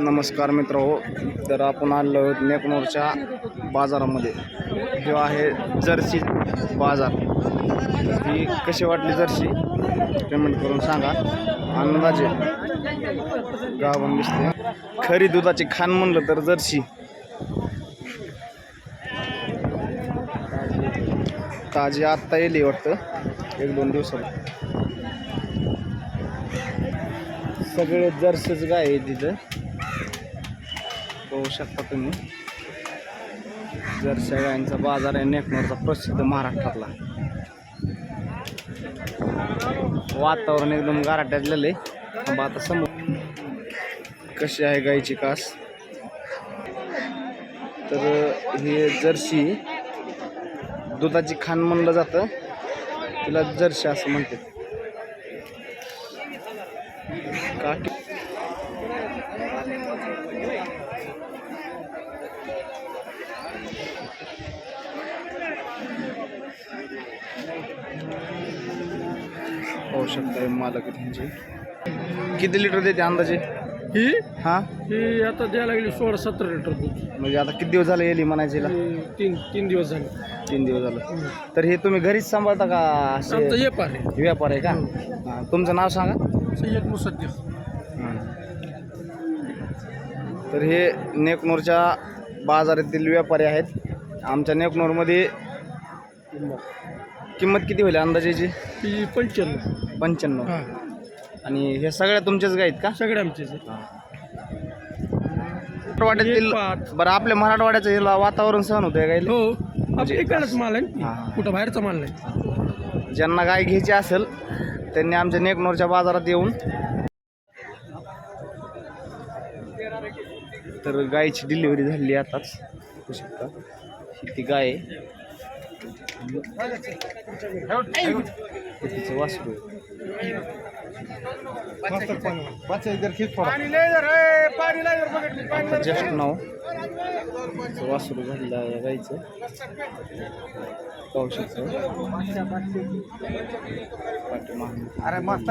नमस्कार मित्र हो तर आपण आलो आहोत नेकनोरच्या बाजारामध्ये. जो आहे जर्सी बाजार. ती ही कशी वाटली जर्सी? पेमेंट करून सांगा. अंदाजे. गावन दिसते. खरी दुधाची खान म्हणलं तर जर्सी. ताजी आत्ता येली वाटतं. एक दोन दिवसात. सगळे जर्सीच गाय आहे तिथं. पाहू शकता तुम्ही. जरशा गायांचा बाजार आहे नेकनोरचा प्रसिद्ध महाराष्ट्रातला. वातावरण एकदम गाराट्यातलेलं आहे. आता समोर. कशी आहे गायची कास? तर हे जर्सी दुधाची खान म्हणलं जातं. तिला जर्सी असं म्हणते काकी पाहू शकता हे मालक आहे त्यांचे किती लिटर देते अंदाजे? ही? हा? ही आता द्यायला लागली सोळा सतरा लिटर दूध. म्हणजे आता किती दिवस झाले येली म्हणायचे? ही तीन तीन दिवस झाले. तीन दिवस झालं. तर हे तुम्ही घरीच सांभाळता का आमचा असे आहे. व्यापार आहे का? हा, तुमचं नाव सांगा. सय्यद मुसद्दीक. तर हे नेकनूरच्या बाजारातील व्यापारी आहेत. आमच्या नेकनूरमध्ये किंमत किती होईल अंदाजेची पंच्याण्णव. पंच्याण्णव. आणि हे सगळ्या तुमच्याच गाईत का? सगळे आमचेच. मराठवाड्यातील. बरं आपल्या मराठवाड्याचं हिला वातावरण सहन होतंय गाईला हो. इकडंच माल आहे. कुठं बाहेरचा माल नाही. ज्यांना गाय घ्यायची असेल त्यांनी आमच्या नेकनूरच्या बाजारात येऊन तर गायची डिलिव्हरी झाली आताच. बघू शकता. ती गाय आहे. तिचं वासरू आता जस्ट नाव वासरू झालेलं आहे या गाईचं पाहू शकतो. अरे मस्त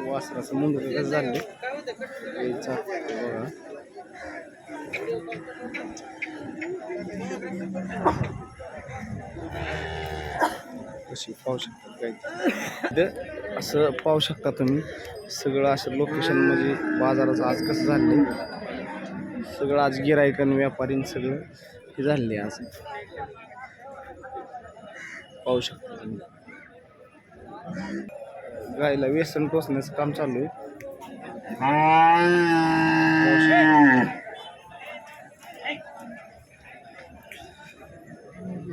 वासराचं मुंडक कसं झाले बघा. कशी पाहू शकता काही असं पाहू शकता तुम्ही सगळं असं लोकेशन म्हणजे बाजाराचं आज कसं झालं सगळं आज गिरायकन व्यापारीन सगळं. हे झाले आज पाहू शकता तुम्ही. गायला व्यसन टोचण्याचं काम चालू आहे.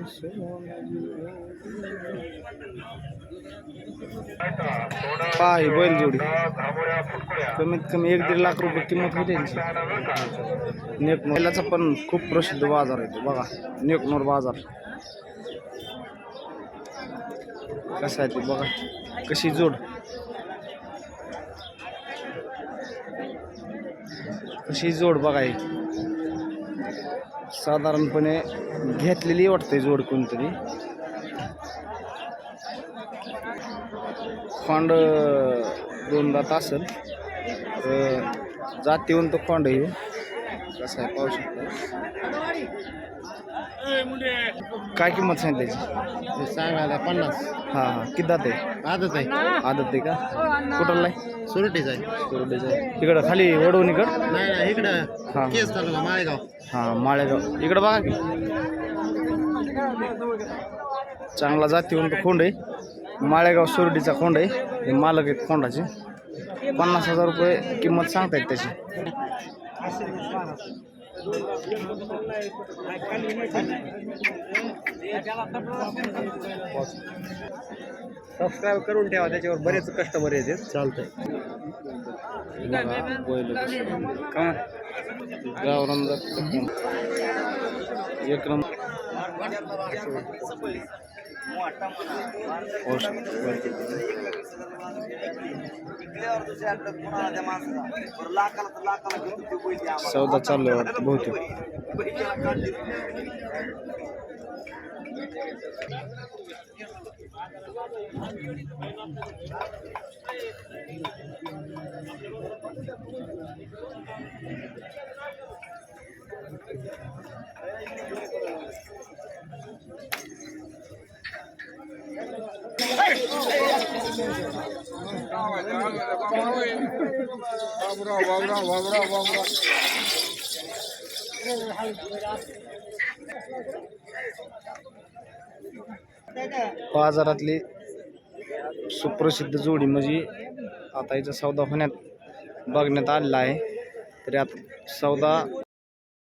पाहू पहा बैल जोडी. कमीत कमी एक दीड लाख रुपये किंमत होती त्यांची. नेकनोरचा पण खूप प्रसिद्ध बाजार आहे तो बघा. नेकनोर बाजार. कसा आहे ते बघा. कशी जोड. कशी जोड बघा ही. साधारणपणे घेतलेली वाटते जोड कोणतरी. खोंड दोन दात असेल. तर जातीवंत खोंड आहे कसं आहे पाहू शकतो. काय किंमत सांगितली सांगायला पन्नास. हां हां. किती दात आहे? आजच आहे. आदत आहे का? कुठला आहे? सुरटीच आहे. सुरडीचं आहे. इकडं खाली वडवणीकड नाही नाही इकडं हां. केस तालुका माळेगाव. हां माळेगाव. इकडं बघा की. चांगला जातीवंत खोंड आहे. माळेगाव सुरडीचा खोंड आहे. हे मालक आहेत खोंडाचे. पन्नास हजार रुपये किंमत सांगतायत त्याची. सबस्क्राईब करून ठेवा त्याच्यावर बरेच कस्टमर येतात चालतंय. गावरान जात एक नंबर पाहू शकतो बैल. बाजारातली सुप्रसिद्ध जोडी म्हणजे आता याचा सौदा होण्यात बघण्यात आलेला आहे. तरी आता सौदा